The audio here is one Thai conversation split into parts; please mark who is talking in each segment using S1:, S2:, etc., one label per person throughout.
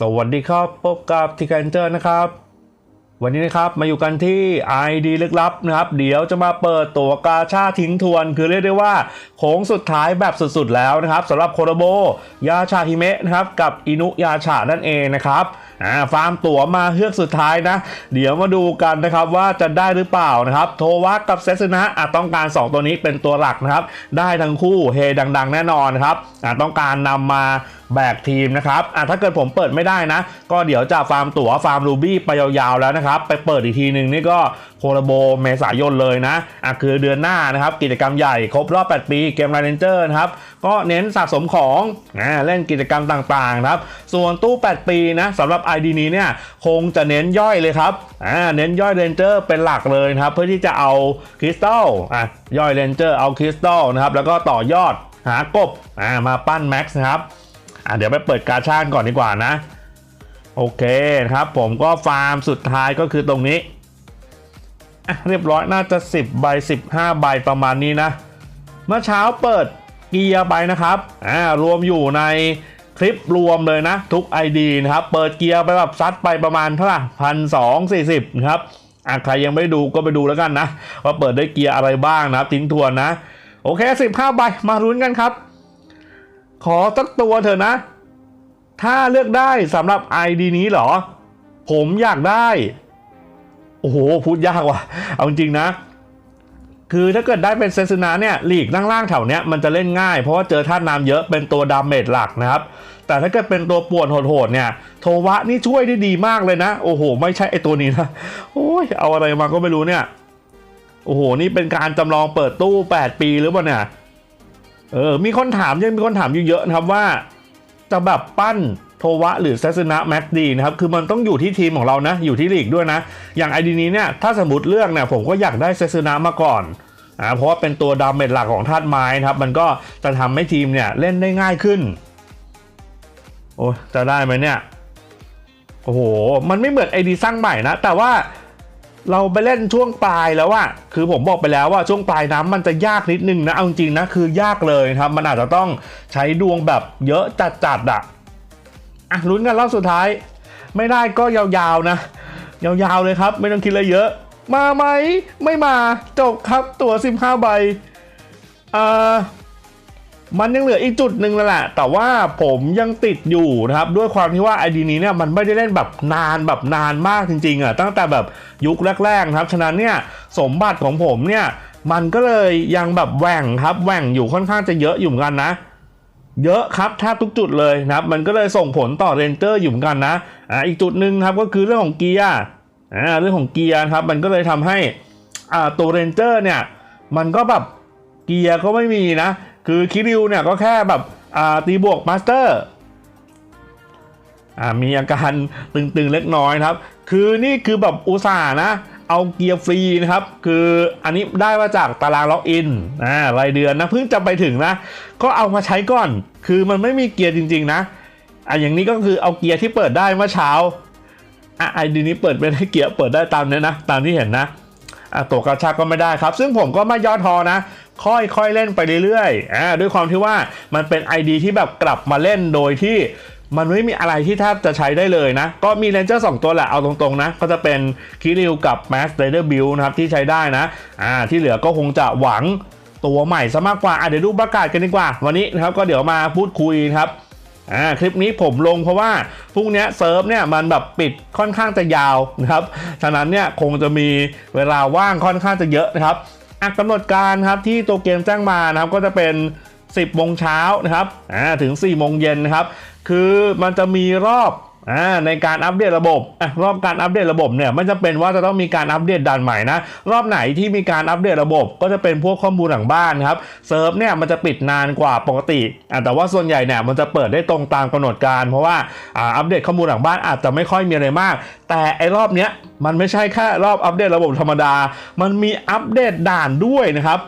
S1: สวัสดีครับ พบกับทีกันเจอร์นะครับ วันนี้นะครับมาอยู่กันที่ ID ลึกลับนะครับ เดี๋ยวจะมาเปิดตัวกาชาทิ้งทวน คือเรียกได้ว่าโค้งสุดท้ายแบบสุดๆแล้วนะครับสำหรับโคโรโบ ยาชาฮิเมะนะครับ กับอินุยาชานั่นเองนะครับอ่าฟาร์มตั๋วมาเฮือกสุดท้ายนะ เดี๋ยวมาดูกันนะครับว่าจะได้หรือเปล่านะครับ โทวักกับเซสนะอาจต้องการ 2 ตัวนี้เป็นตัวหลักนะครับ ได้ทั้งคู่เฮดัง ๆ แน่นอนครับอาจต้องการนำมา แบกทีมนะครับอะถ้าเกิดผมเปิดไม่ได้นะ ก็เดี๋ยวจะฟาร์มตั๋วฟาร์มรูบี้ไปยาวๆแล้วนะครับ ไปเปิดอีกทีหนึ่งนี่ก็โคโรโบเมษายนเลยนะอะคือเดือนหน้านะครับกิจกรรมใหญ่ครบรอบ 8 ปีเกมไลเนเจอร์นะครับ ก็เน้นสะสมของอ่าเล่นกิจกรรมต่างๆครับ ส่วนตู้ 8 ปีนะสำหรับ ID นี้เนี่ยคงจะเน้นย่อยเลยครับอ่าเน้นย่อยเรนเจอร์เป็นหลักเลยครับ เพื่อที่จะเอาคริสตัลอะย่อยเรนเจอร์เอาคริสตัลนะครับแล้วก็ต่อยอดหากบอ่ามาปั้นแม็กซ์นะครับ อะเดี๋ยวไปเปิดกาชาดก่อนดีกว่านะ โอเคครับ ผมก็ฟาร์มสุดท้ายก็คือตรงนี้เรียบร้อยน่าจะ 10ใบ15 ใบประมาณนี้นะ เมื่อเช้าเปิดเกียร์ไปนะครับอ่ารวมอยู่ในคลิปรวมเลยนะ ทุก ID นะครับ เปิดเกียร์ไปแบบซัดไปประมาณเท่าไหร่พันสองสี่สิบนะครับอะใครยังไม่ดูก็ไปดูแล้วกันนะ ว่าเปิดได้เกียร์อะไรบ้างนะครับทิ้งทวนนะ โอเค 15 ใบมารุ้นกันครับ ขอสักตัวเถอะนะ ถ้าเลือกได้สำหรับ ID นี้เหรอ ผมอยากได้ โอ้โห พูดยากว่ะ เอาจริงนะ คือถ้าเกิดได้เป็นเซนซนาเนี่ยลีกล่างๆแถวเนี้ยมันจะเล่นง่าย เพราะว่าเจอท่าน้ำเยอะเป็นตัวดาเมจหลักนะครับ แต่ถ้าเกิดเป็นตัวปวนโหดๆเนี่ย โทวะนี่ช่วยได้ดีมากเลยนะ โอ้โห ไม่ใช่ไอตัวนี้นะ โอ้ยเอาอะไรมาก็ไม่รู้เนี่ย โอ้โห นี่เป็นการจำลองเปิดตู้ 8 ปีหรือเปล่าเนี่ย เออ มีคนถามยังมีคนถามอยู่เยอะนะครับว่า จะแบบปั้นโทวะหรือเซสนะแม็กดีนะครับ คือมันต้องอยู่ที่ทีมของเรานะ อยู่ที่ลีกด้วยนะ อย่างไอดีนี้เนี่ย ถ้าสมมติเลือกเนี่ย ผมก็อยากได้เซสนะมาก่อนอ่าเพราะว่าเป็นตัวดาเมจหลักของธาตุไม้นะครับ มันก็จะทำให้ทีมเนี่ยเล่นได้ง่ายขึ้น โอ้จะได้ไหมเนี่ย โอ้โห มันไม่เหมือนไอดีสร้างใหม่นะ แต่ว่า เราไปเล่นช่วงปลายแล้วอะคือผมบอกไปแล้วว่าช่วงปลายน้ำมันจะยากนิดนึงนะเอาจริงนะคือยากเลยครับ มันอาจจะต้องใช้ดวงแบบเยอะจัดๆอะอะลุ้นกันรอบสุดท้าย ไม่ได้ก็ยาวๆนะ ยาวๆเลยครับ ไม่ต้องคิดอะไรเยอะ มาไหมไม่มาจบครับตัว 15 ใบอ่อ มันยังเหลืออีกจุดหนึ่งแล้วแหละ แต่ว่าผมยังติดอยู่นะครับ ด้วยความที่ว่าไอดีนี้เนี่ยมันไม่ได้เล่นแบบนานแบบนานมากจริงๆอะตั้งแต่แบบยุคแรกๆนะครับ ฉะนั้นเนี่ยสมบัติของผมเนี่ยมันก็เลยยังแบบแหว่งครับแหว่งอยู่ค่อนข้างจะเยอะอยู่เหมือนกันนะ เยอะครับแทบทุกจุดเลยนะครับ มันก็เลยส่งผลต่อเรนเจอร์อยู่เหมือนกันนะอ่าอีกจุดหนึ่งครับก็คือเรื่องของเกียร์อ่าเรื่องของเกียร์ครับมันก็เลยทำให้อ่าตัวเรนเจอร์เนี่ยมันก็แบบเกียร์ก็ไม่มีนะ คือคิริวเนี่ยก็แค่แบบตีบวกมาสเตอร์มีอาการตึงๆเล็กน้อยครับ คือนี่คือแบบอุตส่าห์นะ เอาเกียร์ฟรีนะครับ คืออันนี้ได้มาจากตารางล็อกอินอ่ารายเดือนนะเพิ่งจะไปถึงนะ ก็เอามาใช้ก่อน คือมันไม่มีเกียร์จริง ๆ นะอะอย่างนี้ก็คือเอาเกียร์ที่เปิดได้เมื่อเช้าอะไอดีนี้เปิดไม่ได้เกียร์เปิดได้ตามนี้นะ ตามที่เห็นนะ ตัวกระชากก็ไม่ได้ครับ ซึ่งผมก็ไม่ย่อทอนะ ค่อยๆเล่นไปเรื่อยๆอ่าด้วยความที่ว่ามันเป็น ID ที่แบบกลับมาเล่นโดยที่มันไม่มีอะไรที่แทบจะใช้ได้เลยนะ ก็มีเลนเจอร์สองตัวแหละ เอาตรงๆนะ ก็จะเป็นคิริวกับ m a s t Rider Build นะครับ ที่ใช้ได้นะอ่าที่เหลือก็คงจะหวังตัวใหม่ซะมากกว่าอะเดี๋ยวดูประกาศกันดีกว่า วันนี้นะครับก็เดี๋ยวมาพูดคุยนะครับ อ่าคลิปนี้ผมลงเพราะว่าพรุ่งนี้เซิร์ฟเนี่ยมันแบบปิดค่อนข้างจะยาวนะครับฉะนั้นเนี่ยคงจะมีเวลาว่างค่อนข้างจะเยอะนะครับกำหนดการครับที่ตัวเกมแจ้งมานะครับก็จะเป็น 10โมงเช้านะครับอ่าถึง4โมงเย็นนะครับ คือมันจะมีรอบ ในการอัปเดตระบบอรอบการอัปเดตระบบเนี่ยไม่จำเป็นว่าจะต้องมีการอัปเดตด่านใหม่นะ รอบไหนที่มีการอัปเดตระบบ ก็จะเป็นพวกข้อมูลหลังบ้านครับเซิร์ฟเนี่ยมันจะปิดนานกว่าปกติแต่ว่าส่วนใหญ่เนี่ยมันจะเปิดได้ตรงตามกำหนดการ เพราะว่าอ่าอัปเดตข้อมูลหลังบ้านอาจจะไม่ค่อยมีอะไรมาก แต่ไอ้รอบเนี้ยมันไม่ใช่แค่รอบอัปเดตระบบธรรมดา มันมีอัปเดตด่านด้วยนะครับ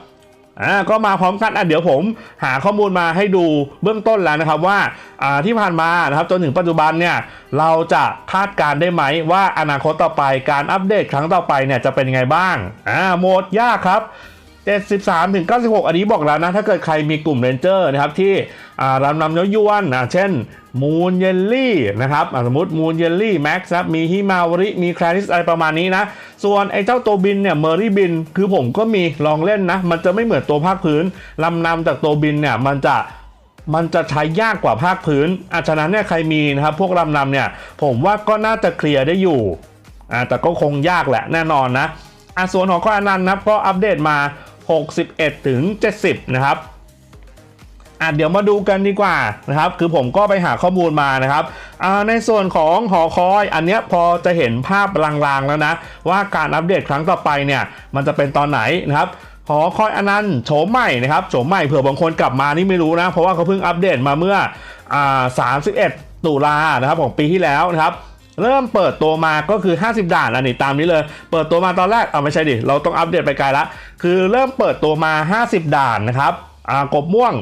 S1: อ่าก็มาพร้อมกันอะเดี๋ยวผมหาข้อมูลมาให้ดูเบื้องต้นแล้วนะครับว่าอ่าที่ผ่านมานะครับจนถึงปัจจุบันเนี่ยเราจะคาดการได้ไหมว่าอนาคตต่อไปการอัปเดตครั้งต่อไปเนี่ยจะเป็นยังไงบ้างอ่าโหมดยากครับ 73ถึง96 อันนี้บอกแล้วนะ ถ้าเกิดใครมีกลุ่มเรนเจอร์นะครับที่รำนำย้อยยวนอะเช่นมูนเยลลี่นะครับสมมติมูนเยลลี่แม็กซ์ครับมีฮิมาวริ มีคลาริสอะไรประมาณนี้นะ ส่วนไอ้เจ้าตัวบินเนี่ยเมอรี่บิน คือผมก็มีลองเล่นนะ มันจะไม่เหมือนตัวภาคพื้นลำนำจากตัวบินเนี่ยมันจะมันจะใช้ยากกว่าภาคพื้นอาฉะนั้นเนี่ยใครมีนะครับพวกลำนำเนี่ยผมว่าก็น่าจะเคลียร์ได้อยู่แต่ก็คงยากแหละแน่นอนนะอะส่วนของข้ออนันต์นะก็อัปเดตมา 61 ถึง 70 นะครับอะเดี๋ยวมาดูกันดีกว่านะครับ คือผมก็ไปหาข้อมูลมานะครับในส่วนของหอคอยอันเนี้ยพอจะเห็นภาพลางๆแล้วนะ ว่าการอัปเดตครั้งต่อไปเนี่ย มันจะเป็นตอนไหนนะครับหอคอยอนันต์โฉมใหม่นะครับโฉมใหม่เผื่อบางคนกลับมานี่ไม่รู้นะ เพราะว่าเขาเพิ่งอัปเดตมาเมื่ออ31 ตุลานะครับของปีที่แล้วนะครับ เริ่มเปิดตัวมาก็คือ 50 ด่านอันนี้ตามนี้เลย เปิดตัวมาตอนแรกเอาไม่ใช่ดิ เราต้องอัปเดตไปไกลละ คือเริ่มเปิดตัวมา 50 ด่านนะครับอ่ากบม่วง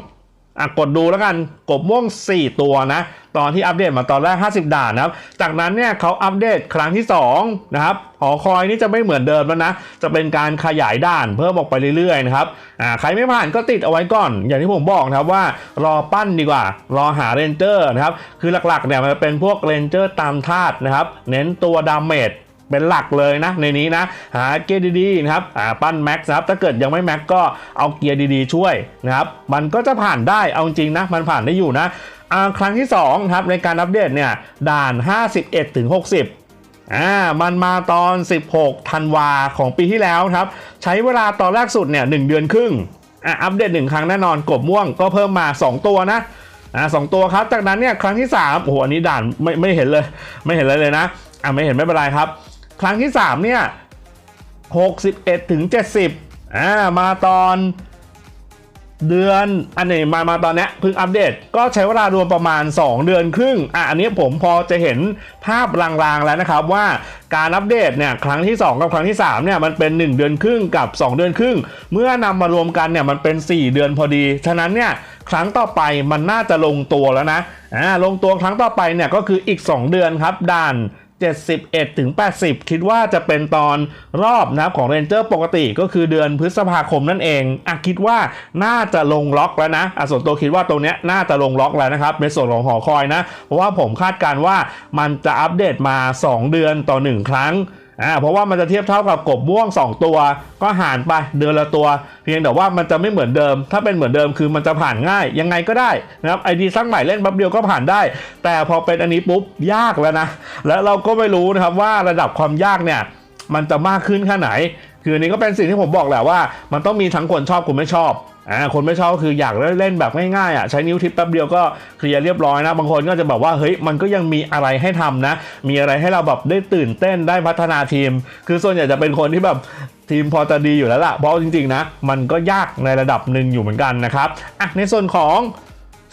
S1: อะกดดูแล้วกันกบม่วง 4 ตัวนะ ตอนที่อัปเดตมาตอนแรก 50 ด่านนะครับ จากนั้นเนี่ยเขาอัปเดตครั้งที่ 2 นะครับ หอคอยนี่จะไม่เหมือนเดิมแล้วนะ จะเป็นการขยายด่านเพิ่มออกไปเรื่อยๆนะครับอ่าใครไม่ผ่านก็ติดเอาไว้ก่อน อย่างที่ผมบอกนะครับว่ารอปั้นดีกว่า รอหาเรนเจอร์นะครับ คือหลักๆเนี่ยมันจะเป็นพวกเรนเจอร์ตามธาตุนะครับ เน้นตัวดาเมจ เป็นหลักเลยนะในนี้นะหาเกียร์ดีๆนะครับอ่าปั้นแม็กซ์นะครับถ้าเกิดยังไม่แม็กก็เอาเกียร์ดีๆช่วยนะครับมันก็จะผ่านได้เอาจริงนะมันผ่านได้อยู่นะครั้งที่2ครับในการอัปเดตเนี่ยด่าน 51ถึง60อ่ามันมาตอน 16ธันวาของปีที่แล้วครับ ใช้เวลาตอนแรกสุดเนี่ย1เดือนครึ่งอ่าอัปเดตหนึ่งครั้งแน่นอนกบม่วงก็เพิ่มมา 2 ตัวนะอ่าสองตัวครับ จากนั้นเนี่ยครั้งที่3โอ้โหอันนี้ด่านไม่ไม่เห็นเลย ไม่เห็นเลยเลยนะอ่าไม่เห็นไม่เป็นไรครับ ครั้งที่ 3 เนี่ย 61ถึง70อ่ามาตอนเดือนอันนี้มามาตอนเนี้ยเพิ่งอัปเดต ก็ใช้เวลารวมประมาณ 2 เดือนครึ่งอะอันนี้ผมพอจะเห็นภาพลางๆแล้วนะครับว่าการอัปเดตเนี่ยครั้งที่ 2 กับครั้งที่3เนี่ยมันเป็น 1 เดือนครึ่งกับ 2 เดือนครึ่ง เมื่อนำมารวมกันเนี่ยมันเป็น 4 เดือนพอดี ฉะนั้นเนี่ยครั้งต่อไปมันน่าจะลงตัวแล้วนะอ่าลงตัวครั้งต่อไปเนี่ยก็คืออีก 2 เดือนครับด่าน 71ถึง80 คิดว่าจะเป็นตอนรอบนะครับของเรนเจอร์ปกติก็คือเดือนพฤษภาคมนั่นเองอะคิดว่าน่าจะลงล็อกแล้วนะอะส่วนตัวคิดว่าตรงเนี้ยน่าจะลงล็อกแล้วนะครับในส่วนของหอคอยนะ เพราะว่าผมคาดการณ์ว่ามันจะอัปเดตมา 2 เดือนต่อ 1 ครั้ง อ่าเพราะว่ามันจะเทียบเท่ากับกบม่วง 2 ตัว ก็หารไปเดือนละตัว เพียงแต่ว่ามันจะไม่เหมือนเดิม ถ้าเป็นเหมือนเดิมคือมันจะผ่านง่ายยังไงก็ได้นะครับไอดีสร้างใหม่เล่นแป๊บเดียวก็ผ่านได้ แต่พอเป็นอันนี้ปุ๊บยากแล้วนะ แล้วเราก็ไม่รู้นะครับว่าระดับความยากเนี่ยมันจะมากขึ้นแค่ไหน คืออันนี้ก็เป็นสิ่งที่ผมบอกแหละว่า มันต้องมีทั้งคนชอบคนไม่ชอบ อ่าคนไม่ชอบก็คืออยากเล่นแบบง่ายๆอะใช้นิ้วทิปแป๊บเดียวก็เคลียร์เรียบร้อยนะบางคนก็จะแบบว่าเฮ้ยมันก็ยังมีอะไรให้ทำนะ มีอะไรให้เราแบบได้ตื่นเต้นได้พัฒนาทีม คือส่วนใหญ่จะเป็นคนที่แบบทีมพอจะดีอยู่แล้วล่ะเพราะจริงๆนะมันก็ยากในระดับหนึ่งอยู่เหมือนกันนะครับอะในส่วนของ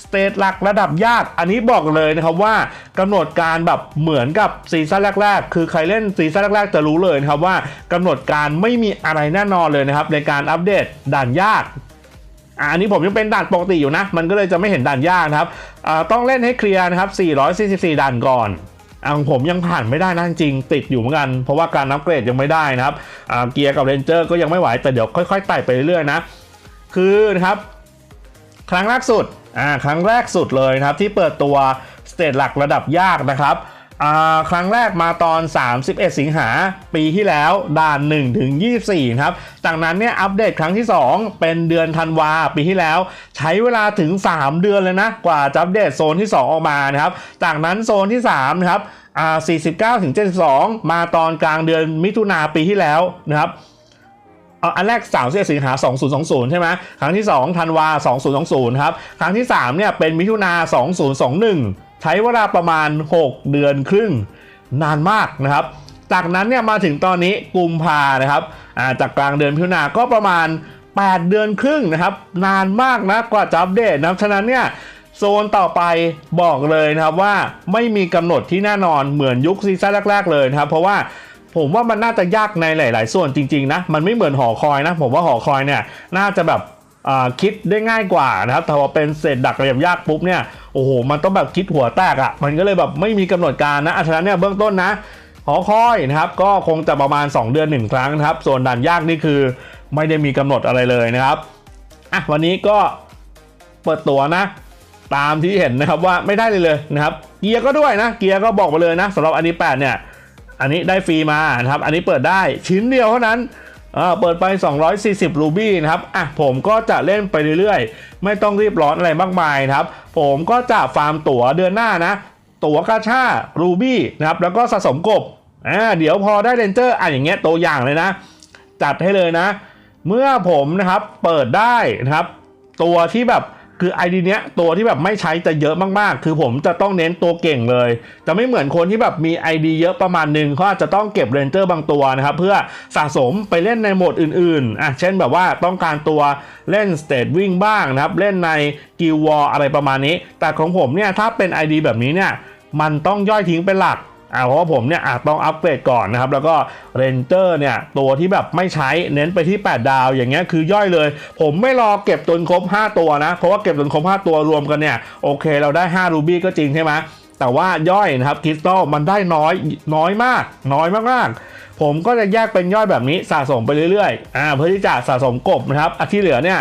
S1: สเตจหลักระดับยาก อันนี้บอกเลยนะครับว่ากำหนดการแบบเหมือนกับซีซั่นแรก ๆ คือใครเล่นซีซั่นแรก ๆ จะรู้เลยนะครับว่ากำหนดการไม่มีอะไรแน่นอนเลยนะครับในการอัปเดตด่านยาก อันนี้ผมยังเป็นด่านปกติอยู่นะ มันก็เลยจะไม่เห็นด่านยากนะครับต้องเล่นให้เคลียร์นะครับ 444 ด่านก่อนอะของผมยังผ่านไม่ได้นะจริงติดอยู่เหมือนกัน เพราะว่าการอัปเกรดยังไม่ได้นะครับเกียร์กับเรนเจอร์ก็ยังไม่ไหว แต่เดี๋ยวค่อยๆไต่ไปเรื่อยๆนะ คือนะครับ ครั้งแรกสุดอ่าครั้งแรกสุดเลยนะครับที่เปิดตัวสเตจหลักระดับยากนะครับ ครั้งแรกมาตอน 31 สิงหาปีที่แล้วด่าน 1 ถึง 24 ครับ จากนั้นเนี่ยอัปเดตครั้งที่ 2 เป็นเดือนธันวาปีที่แล้ว ใช้เวลาถึง 3 เดือนเลยนะ กว่าจะอัปเดตโซนที่ 2 ออกมานะครับ จากนั้นโซนที่3นะครับอ่า49ถึง72 มาตอนกลางเดือนมิถุนาปีที่แล้วนะครับเอาอันแรก3สิงหา 2020 ใช่ไหมครั้งที่2ธันวา 2020 ครับ ครั้งที่ 3 เนี่ย เป็นมิถุนา 2021 ใช้เวลาประมาณ 6 เดือนครึ่งนานมากนะครับ จากนั้นเนี่ยมาถึงตอนนี้กุมภานะครับาจากกลางเดือนมิถุนาก็ประมาณ 8 เดือนครึ่งนะครับ นานมากนะกว่าจะอัปเดตนะฉะนั้นเนี่ยโซนต่อไปบอกเลยนะครับว่าไม่มีกำหนดที่แน่นอนเหมือนยุคซีซั่นแรก ๆ เลยนะครับ เพราะว่าผมว่ามันน่าจะยากในหลาย ๆ ส่วนจริง ๆ นะ มันไม่เหมือนหอคอยนะ ผมว่าหอคอยเนี่ยน่าจะแบบ คิดได้ง่ายกว่านะครับแต่พอเป็นเศษดักระยำยากปุ๊บเนี่ยโอ้โหมันต้องแบบคิดหัวแตกอะ่ะมันก็เลยแบบไม่มีกำหนดการนะอัฉะนั้นเนี่ยเบื้องต้นนะหอคอยนะครับก็คงจะประมาณ 2 เดือน 1 ครั้งนะครับ ส่วนด่านยากนี่คือไม่ได้มีกำหนดอะไรเลยนะครับอะวันนี้ก็เปิดตัวนะ ตามที่เห็นนะครับว่าไม่ได้เลยเลยนะครับ เกียร์ก็ด้วยนะ เกียร์ก็บอกมาเลยนะสำหรับอันนี้8เนี่ยอันนี้ได้ฟรีมานะครับ อันนี้เปิดได้ชิ้นเดียวเท่านั้น ออเปิดไป 240 รูบี้นะครับ อะผมก็จะเล่นไปเรื่อยๆ ไม่ต้องรีบร้อนอะไรมากมายนะครับ ผมก็จะฟาร์มตั๋วเดือนหน้านะ ตั๋วกาชารูบี้นะครับ แล้วก็สะสมกบ อ่า เดี๋ยวพอได้เรนเจอร์อะอย่างเงี้ยตัวอย่างเลยนะ จัดให้เลยนะ เมื่อผมนะครับ เปิดได้นะครับ ตัวที่แบบ คือไอดีเนี้ยตัวที่แบบไม่ใช้จะเยอะมากๆ คือผมจะต้องเน้นตัวเก่งเลย จะไม่เหมือนคนที่แบบมี ID เยอะประมาณหนึ่งเขาอาจจะต้องเก็บเรนเจอร์บางตัวนะครับ เพื่อสะสมไปเล่นในโหมดอื่นๆอะเช่นแบบว่าต้องการตัวเล่นสเตทวิ่งบ้างนะครับ เล่นในกิลวอลอะไรประมาณนี้ แต่ของผมเนี่ยถ้าเป็น ID แบบนี้เนี่ยมันต้องย่อยทิ้งเป็นหลัก อ่าเพราะว่าผมเนี่ยอาจต้องอัปเกรดก่อนนะครับแล้วก็เรนเจอร์เนี่ยตัวที่แบบไม่ใช้เน้นไปที่ 8 ดาวอย่างเงี้ยคือย่อยเลย ผมไม่รอเก็บจนครบ 5 ตัวนะ เพราะว่าเก็บจนครบ 5 ตัวรวมกันเนี่ยโอเคเราได้ 5 รูบี้ก็จริงใช่ไหมแต่ว่าย่อยนะครับคริสตัลมันได้น้อยน้อยมาก น้อยมากๆ ผมก็จะแยกเป็นย่อยแบบนี้สะสมไปเรื่อยๆอ่าเพื่อที่จะสะสมกบนะครับอาที่เหลือเนี่ย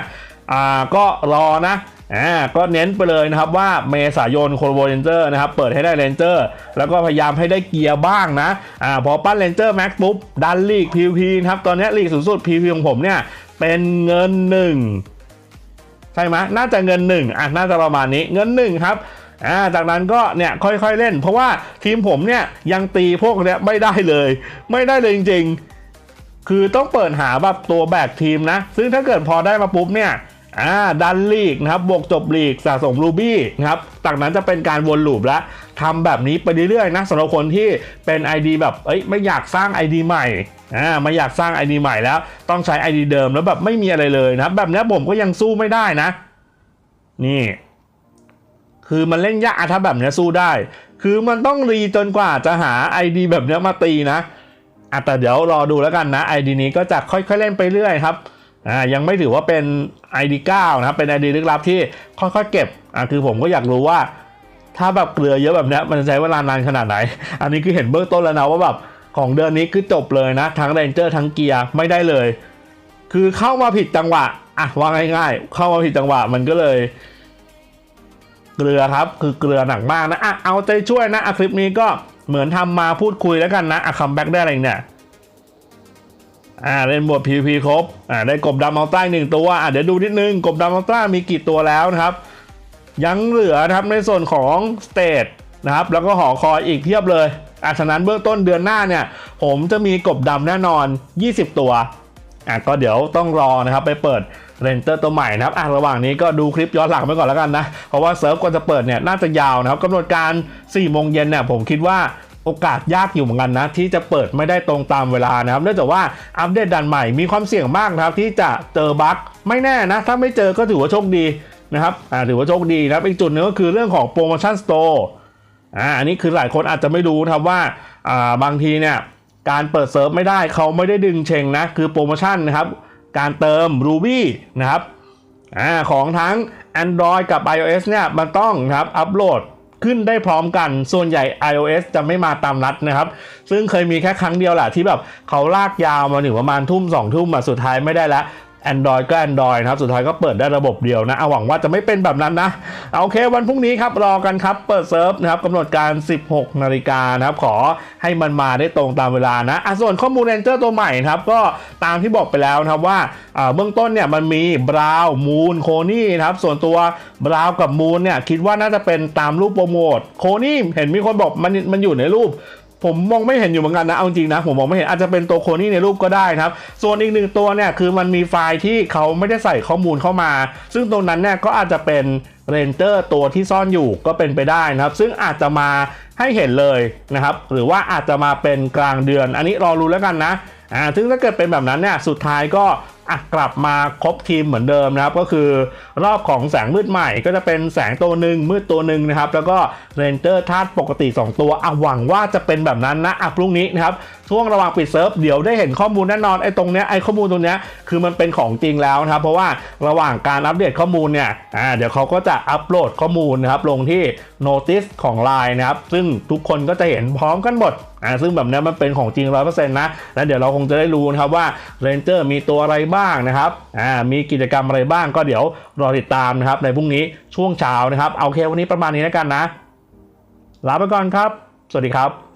S1: อ่าก็รอนะ อ่าก็เน้นไปเลยนะครับว่าเมษายนโคโลเรนเจอร์นะครับเปิดให้ได้เรนเจอร์แล้วก็พยายามให้ได้เกียร์บ้างนะอ่าพอปั้นเรนเจอร์แม็กปุ๊บดันลีก PVP นะครับตอนนี้ลีกสูงสุด PVP ของผมเนี่ยเป็นเงินหนึ่งใช่ไหมน่าจะเงินหนึ่งอะน่าจะประมาณนี้เงินหนึ่งครับอ่าจากนั้นก็เนี่ยค่อยๆเล่น เพราะว่าทีมผมเนี่ยยังตีพวกเนี้ยไม่ได้เลย ไม่ได้เลยจริง ๆ คือต้องเปิดหาแบบตัวแบกทีมนะ ซึ่งถ้าเกิดพอได้มาปุ๊บเนี่ย อ่าดันลีกนะครับบวกจบลีกสะสมรูบี้นะครับจากนั้นจะเป็นการวนลูปแล้วทำแบบนี้ไปเรื่อยๆนะสำหรับคนที่เป็น ID แบบเอ้ยไม่อยากสร้าง ID ใหม่อ่าไม่อยากสร้าง ID ใหม่แล้ว ต้องใช้ ID เดิมแล้วแบบไม่มีอะไรเลยนะครับแบบนี้ผมก็ยังสู้ไม่ได้นะ นี่ คือมันเล่นยากถ้าแบบนี้สู้ได้ คือมันต้องรีจนกว่าจะหา ID แบบนี้มาตีนะอะแต่เดี๋ยวรอดูแล้วกันนะ ID นี้ก็จะค่อยๆเล่นไปเรื่อยครับ อ่ายังไม่ถือว่าเป็น ID 9 นะครับเป็น ID ลึกลับที่ค่อยๆเก็บอ่าคือผมก็อยากรู้ว่า ถ้าแบบเกลือเยอะแบบนี้มันใช้เวลานานขนาดไหน อันนี้คือเห็นเบื้องต้นแล้วนะว่าแบบของเดือนนี้คือจบเลยนะ ทั้งเรนเจอร์ทั้งเกียร์ไม่ได้เลย คือเข้ามาผิดจังหวะอะว่าง่าย ๆ เข้ามาผิดจังหวะมันก็เลยเกลือครับคือเกลือหนักมากนะอะเอาใจช่วยนะอะคลิปนี้ก็เหมือนทำมาพูดคุยแล้วกันนะอะคัมแบ็กได้อะไรเนี่ย อ่าเล่นบท PVP ครบอ่าได้กบดำเอาใต้หนึ่งตัวอ่าเดี๋ยวดูนิดนึงกบดำเอาใต้มีกี่ตัวแล้วนะครับ ยังเหลือนะครับในส่วนของสเตทนะครับแล้วก็หอคอยอีกเพียบเลยอ่าฉะนั้นเบื้องต้นเดือนหน้าเนี่ย ผมจะมีกบดำแน่นอน 20 ตัวอะก็เดี๋ยวต้องรอนะครับไปเปิดเรนเตอร์ตัวใหม่นะครับอะระหว่างนี้ก็ดูคลิปย้อนหลังไปก่อนแล้วกันนะ เพราะว่าเซิร์ฟก่อนจะเปิดเนี่ยน่าจะยาวนะครับกำหนดการ4โมงเย็นเนี่ยผมคิดว่า โอกาสยากอยู่เหมือนกันนะ ที่จะเปิดไม่ได้ตรงตามเวลานะครับเนื่องจากว่าอัปเดตดันใหม่มีความเสี่ยงมากนะครับ ที่จะเจอบั๊กไม่แน่นะ ถ้าไม่เจอก็ถือว่าโชคดีนะครับอ่าถือว่าโชคดีนะครับอีกจุดหนึงก็คือเรื่องของโปรโมชั่นสโตร์อ่าอันนี้คือหลายคนอาจจะไม่รู้นะครับว่าอ่าบางทีเนี่ยการเปิดเซิร์ฟไม่ได้เขาไม่ได้ดึงเชงนะ คือโปรโมชั่นนะครับ การเติม Ruby นะครับอาของทั้ง Android กับ iOS เนี่ยมันต้องนะครับอัปโหลด ขึ้นได้พร้อมกัน ส่วนใหญ่ iOS จะไม่มาตามนัดนะครับ ซึ่งเคยมีแค่ครั้งเดียวแหละที่แบบเขาลากยาวมาถึงประมาณทุ่มสองทุ่มมาสุดท้ายไม่ได้แล้ว Android ก็ Android นะครับ สุดท้ายก็เปิดได้ระบบเดียวนะ เอาหวังว่าจะไม่เป็นแบบนั้นนะเอาโอเค วันพรุ่งนี้ครับ รอกันครับ เปิดเซิร์ฟนะครับกำหนดการ 16 นาฬิกานะครับ ขอให้มันมาได้ตรงตามเวลานะอะส่วนข้อมูล r รนเจอร์ตัวใหม่นะครับ ก็ตามที่บอกไปแล้วนะครับว่าอ่าเบื้องต้นเนี่ยมันมีบราวมูนโคนี่นะครับ ส่วนตัวบราวกับมูนเนี่ยคิดว่าน่าจะเป็นตามรูปโปรโมทโคนี่เห็นมีคนบอกมันมันอยู่ในรูป ผมมองไม่เห็นอยู่เหมือนกันนะ เอาจริงนะ ผมมองไม่เห็นอาจจะเป็นตัวโคนี่ในรูปก็ได้นะครับ ส่วนอีกหนึ่งตัวเนี่ยคือมันมีไฟล์ที่เขาไม่ได้ใส่ข้อมูลเข้ามา ซึ่งตรงนั้นเนี่ยก็อาจจะเป็นเรนเจอร์ตัวที่ซ่อนอยู่ก็เป็นไปได้นะครับ ซึ่งอาจจะมาให้เห็นเลยนะครับ หรือว่าอาจจะมาเป็นกลางเดือน อันนี้รอรู้แล้วกันนะอ่าซึ่งถ้าเกิดเป็นแบบนั้นเนี่ยสุดท้ายก็ อะกลับมาครบทีมเหมือนเดิมนะครับ ก็คือรอบของแสงมืดใหม่ก็จะเป็นแสงตัวหนึ่งมืดตัวหนึ่งนะครับ แล้วก็เรนเจอร์ธาตุปกติ 2 ตัวอะหวังว่าจะเป็นแบบนั้นนะอะพรุ่งนี้นะครับช่วงระหว่างปิดเซิร์ฟเดี๋ยวได้เห็นข้อมูลแน่นอนไอ้ตรงเนี้ยไอ้ข้อมูลตรงเนี้ยคือมันเป็นของจริงแล้วนะครับ เพราะว่าระหว่างการอัปเดตข้อมูลเนี่ยอ่าเดี๋ยวเขาก็จะอัปโหลดข้อมูลนะครับลงที่ Notice ของ Line นะครับซึ่งทุกคนก็จะเห็นพร้อมกันหมดอ่าซึ่งแบบเนี้ยมันเป็นของจริง100%นะแล้วเดี๋ยวเราคงจะได้รู้นะครับว่าเรนเจอร์มีตัวอะไรบ้างบ้างนะครับอ่ามีกิจกรรมอะไรบ้างก็เดี๋ยวรอติดตามนะครับในพรุ่งนี้ช่วงเช้านะครับเอาเควันนี้ประมาณนี้แล้วกันนะลาไปก่อนครับ สวัสดีครับ